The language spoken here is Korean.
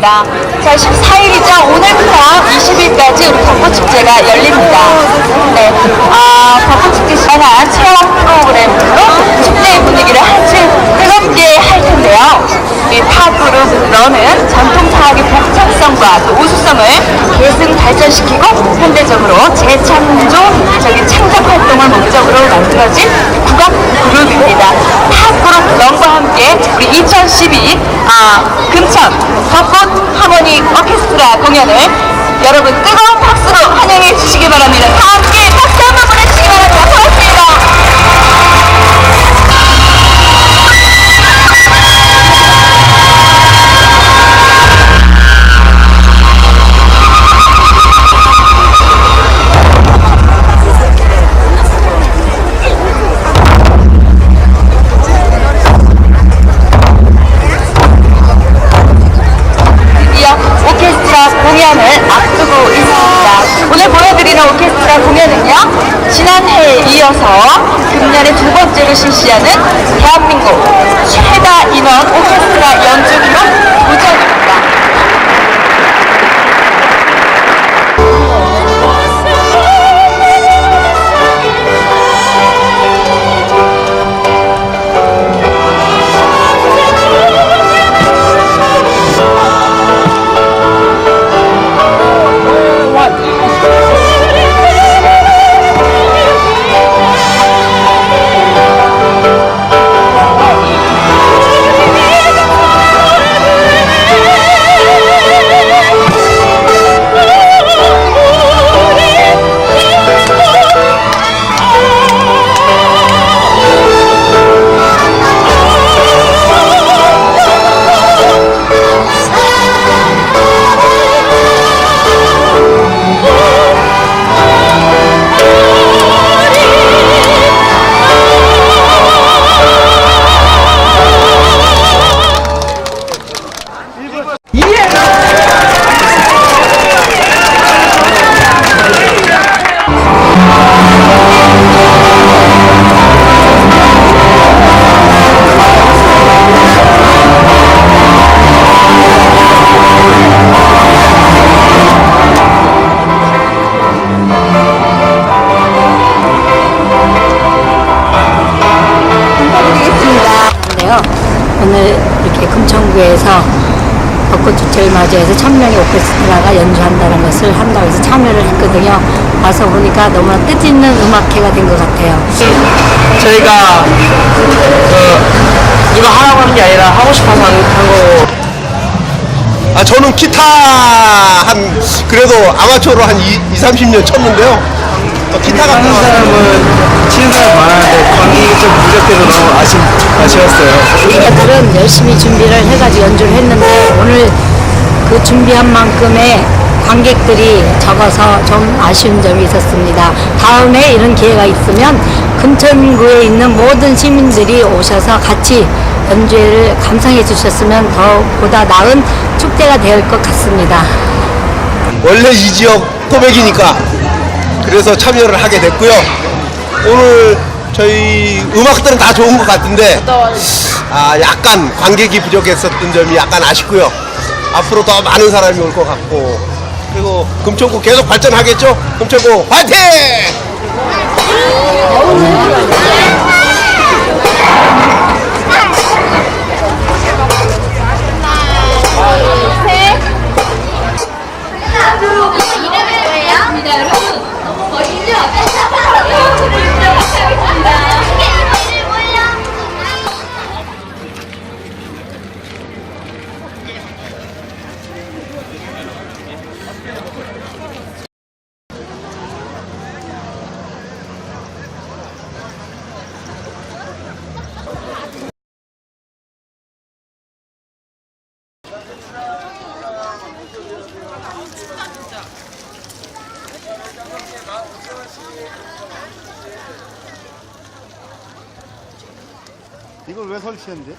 있습니다. 자, 14일이죠. 오늘부터 20일까지 우리 벚꽃축제가 열립니다. 네, 아, 벚꽃축제 시간한 체험 프로그램으로 축제의 분위기를 아주 뜨겁게 할 텐데요. 이 팝그룹 러는 전통차악의 복잡성과 또 우수성을 계승 발전시키고 현대적으로 재창조적인 창작 활동을 목적으로 만들어진 국악 그룹입니다. 팝그룹 런과 함께 우리 2012 아, 금천 벚꽃 하모니 오케스트라 공연을 여러분 뜨거운 박수로 환영해 주시기 바랍니다. 공연을 앞두고 있습니다. 오늘 보여드리는 오케스트라 공연은요, 지난해에 이어서 금년에 두 번째로 실시하는 대한민국 최다 인원 오케스트라 연주 금천구에서 벚꽃 축제를 맞이해서 천명의 오케스트라가 연주한다는 것을 한다고 해서 참여를 했거든요. 와서 보니까 너무나 뜻있는 음악회가 된 것 같아요. 저희가 그 이거 하라고 하는 게 아니라 하고 싶어서 한, 한 거고 아, 저는 기타 한 그래도 아마추어로 한 2, 30년 쳤는데요. 어, 기타 같은 하는 거 사람은 치는 사람 많았는데 관객이 좀 부족해서 아쉬웠어요 우리가들은 열심히 준비를 해가지고 연주를 했는데 오늘 그 준비한 만큼의 관객들이 적어서 좀 아쉬운 점이 있었습니다. 다음에 이런 기회가 있으면 금천구에 있는 모든 시민들이 오셔서 같이 연주회를 감상해 주셨으면 더 보다 나은 축제가 될 것 같습니다. 원래 이 지역 토백이니까 그래서 참여를 하게 됐고요. 오늘 저희 음악들은 다 좋은 것 같은데 아, 약간 관객이 부족했었던 점이 약간 아쉽고요. 앞으로 더 많은 사람이 올 것 같고 그리고 금천구 계속 발전하겠죠? 금천구 화이팅! 이걸 왜 설치했는데?